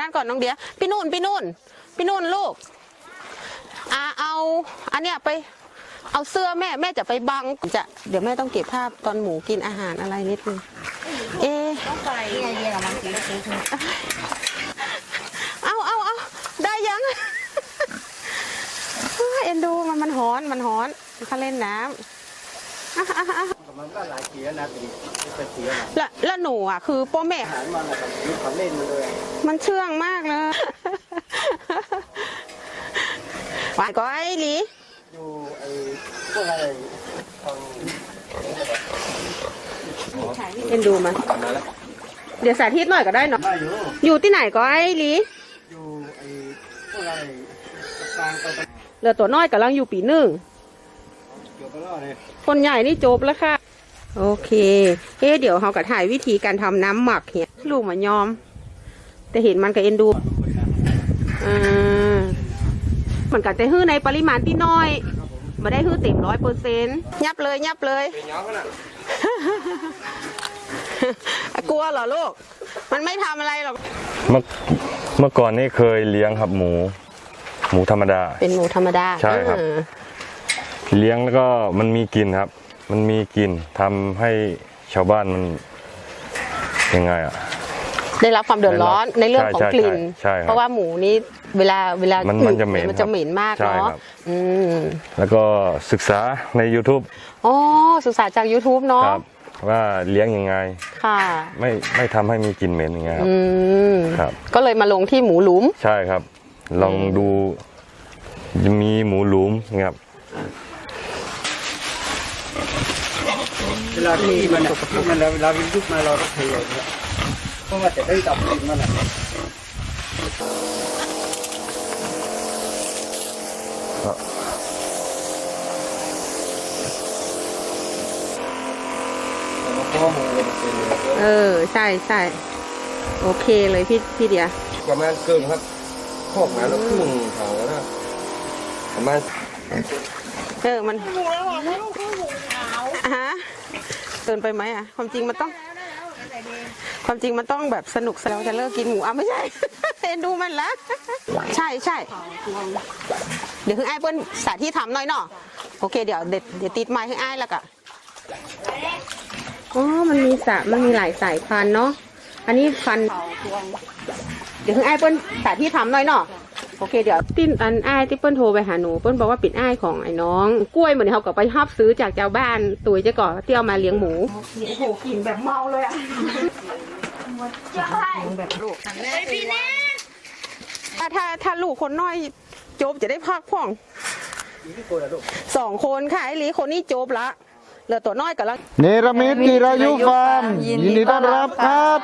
นั่นก่อนน้องเดียพี่นุ่นพี่นุ่นพี่นุ่นลูกอ่าเอาอันเนี้ยไปเอาเสื้อแม่แม่จะไปบังจะเดี๋ยวแม่ต้องเก็บภาพตอนหมูกินอาหารอะไรนิดนึงเอะเยี่ยมันเอาเอาเอาได้ยังเอ็นดูมันมันหอนมันหอนเขาเล่นน้ำ มันก็หลายเสียนะตีเป็นเสียนะแล้วแล้วหนูอะคือพ่อแม่ อาหารมันนะครับมีความเล่นมาเลยมันเชื่องมากเลย หวานก็ไอ้หลี อยู่ไอ้พวกอะไรทางเอ็นดูมันมาแล้วเดี๋ยวสาธิตหน่อยก็ได้เนาะได้อยู่ อยู่ที่ไหนก็ไอ้หลี อยู่ไอ้พวกอะไรกลางไป เหลือตัวน้อยกำลังอยู่ปีหนึ่ง คนใหญ่นี่จบแล้วค่ะ โอเคเอ๊ะเดี๋ยวเราก็ถ่ายวิธีการทำน้ำหมักเห็ดลูกมันยอม แต่เห็นมันกับเอ็นดูอ่ามันก็จะฮื้อในปริมาณที่น้อยมาได้ฮื้อเต็มร้อยเปอร์เซ็นต์ยับเลยยับเลยเป็นยังขนาดกลัวเหรอลูก มันไม่ทำอะไรหรอกเมื่อเมื่อก่อนนี่เคยเลี้ยงครับหมู หมูธรรมดา เป็นหมูธรรมดา ใช่ครับ เออเลี้ยงแล้วก็มันมีกลิ่นครับ มันมีกลิ่นทำให้ชาวบ้านมันยังไงอะได้รับความเดือดร้อนได้รับในเรื่องของใช่กลิ่นใช่ใช่ครับเพราะว่าหมูนี้เวลาเวลามันมัมันจะเหม็นมันจะเหม็นมากใช่เนาะครับอืมแล้วก็ศึกษาใน YouTube อ๋อศึกษาจาก YouTube เนาะครับว่าเลี้ยงยังไง ค่ะ ไม่ไม่ทำให้มีกลิ่นเหม็นยังไงครับอืมครับ ก็เลยมาลงที่หมูหลุม ใช่ครับ ลองดูมีหมูหลุมครับ เวลาที่มันอะที่มันเวลาวิยุบมาเราต้องเทเลยนะเพราะว่าจะได้ดับกลิ่นมันอะเพราะว่าหมูเนี่ยมันเป็นเออ ใช่ใช่โอเคเลยพี่พี่เดียประมาณเกินครับพอกมาแล้วครึ่งถังแล้วนะประมาณเออมันอะฮะ เกินไปไหมอะ ความจริงมันต้อง ความจริงมันต้องแบบสนุกเราจะเลิกกินหมูอะไม่ใช่ เอ็นดูมันละ ใช่ใช่ เดี๋ยวคือไอ้ายเปิ้ลสาธิตทำหน่อยเนาะ โอเคเดี๋ยวเดี๋ยวเดี๋ยวติดไม้ให้ไอ้ายแล้วก็อ๋อ มันมีสะมันมีหลายสายพันธุ์เนาะ อันนี้พันธุ์เดี๋ยวคือไอ้ายเปิ้ลสาธิตทำหน่อยเนาะ โอเคเดี๋ยวติ้นอันไอ้ายที่เปิ้ลโทรไปหาหนูเปิ้ลบอกว่าปิดไอ้ายของไอ้น้อง กล้วยเหมือนเขาก็ไปฮับซื้อจากเจ้าบ้านตุยเจ้าก่อนที่เอามาเลี้ยงหมูโอ้โหกินแบบเมาเลยอะถ้าถ้าถ้าลูกคนน้อยจบจะได้พักพ่องสองคนค่ะไอ้หลีคนนี้จบละเหลือตัวน้อยกับละเนรมิตจิรายุฟาร์มยินดีต้อนรับครับ